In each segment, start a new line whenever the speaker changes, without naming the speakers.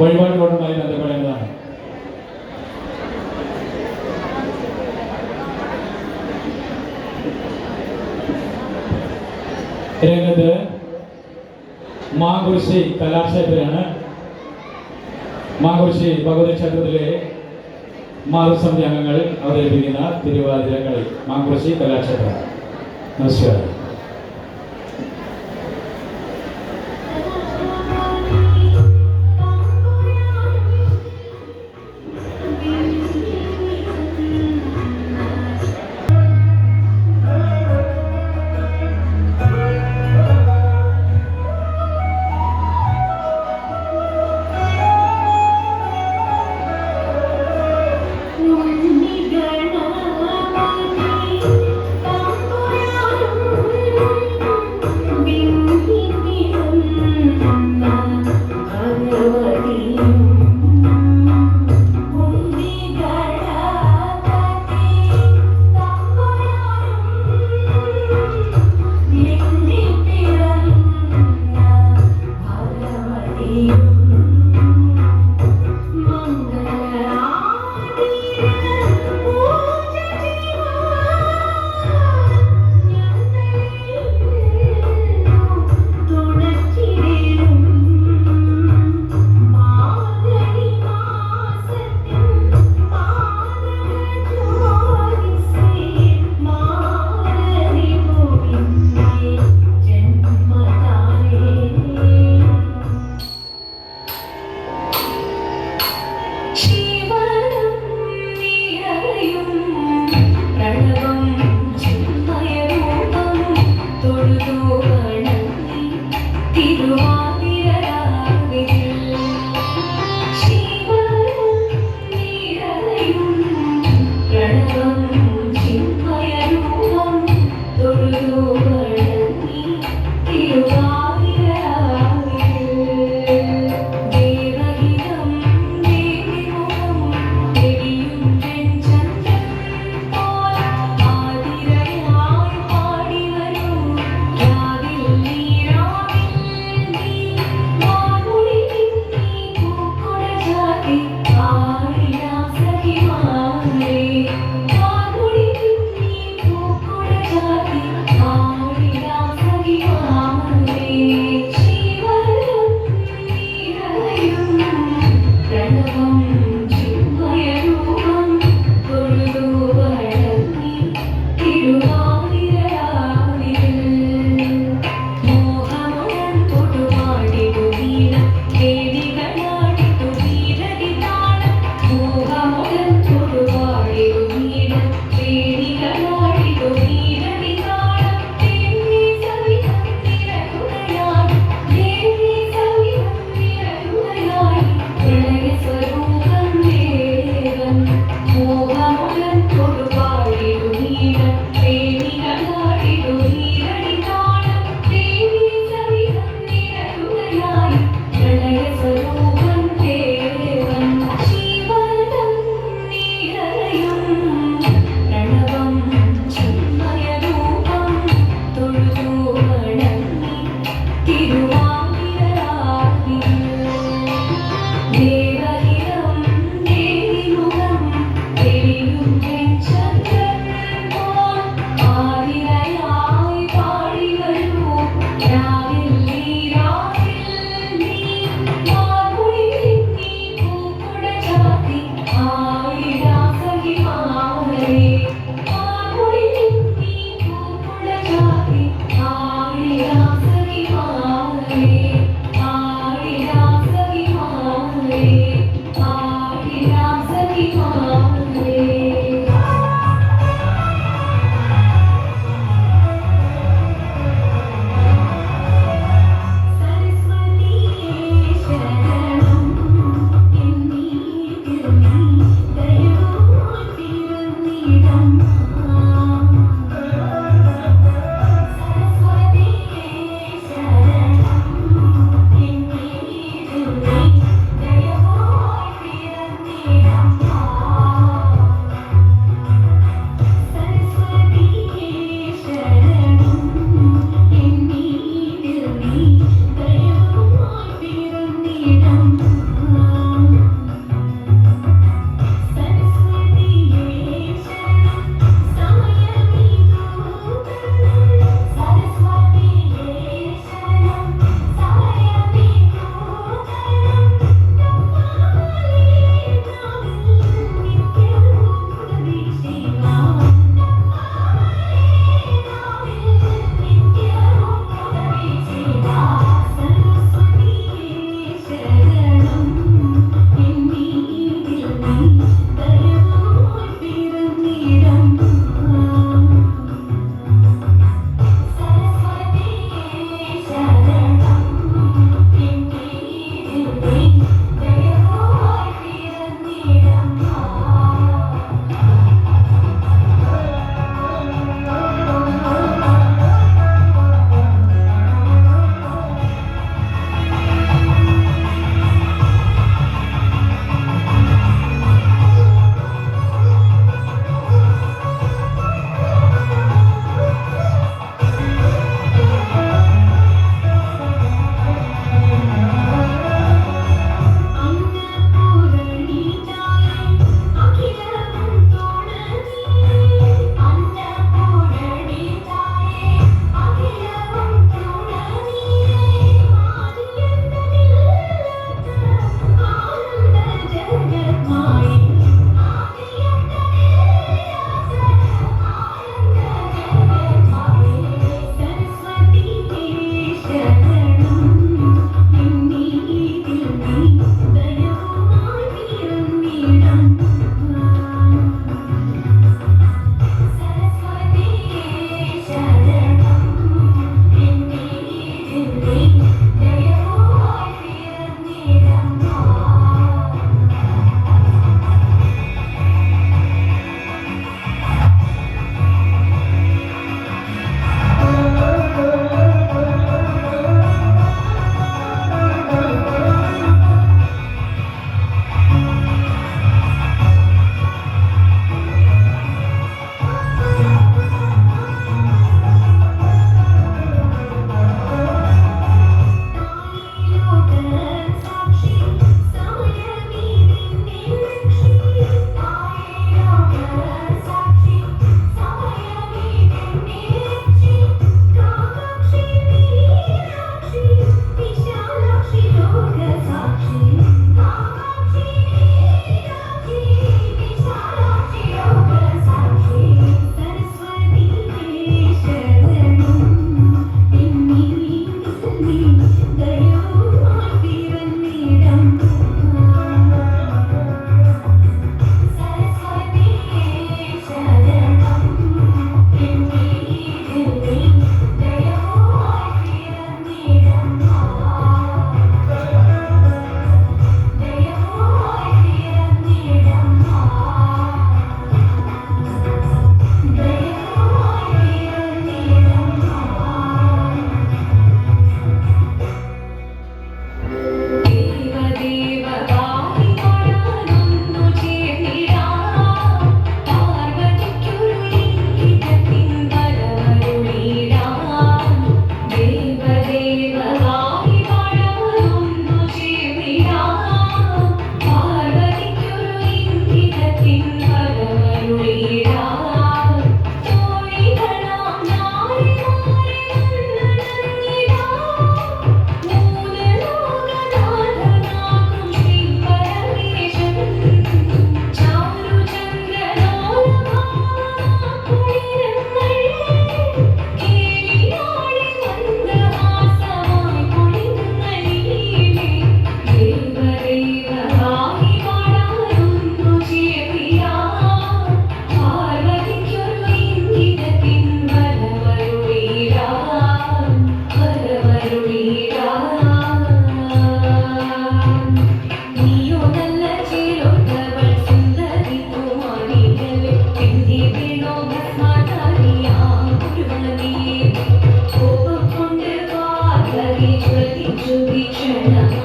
വഴിപാടുകളുമായി ബന്ധപ്പെടേണ്ടതാണ് രംഗത്ത് മാകുർശി കലാക്ഷേത്രയാണ് മാകുർശി ഭഗവതി ക്ഷേത്രത്തിലെ മാതൃസമിതി അംഗങ്ങൾ അവതരിപ്പിക്കുന്ന തിരുവാതിരക്കളി മാകുർശി കലാക്ഷേത്രം. നമസ്കാരം.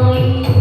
போய்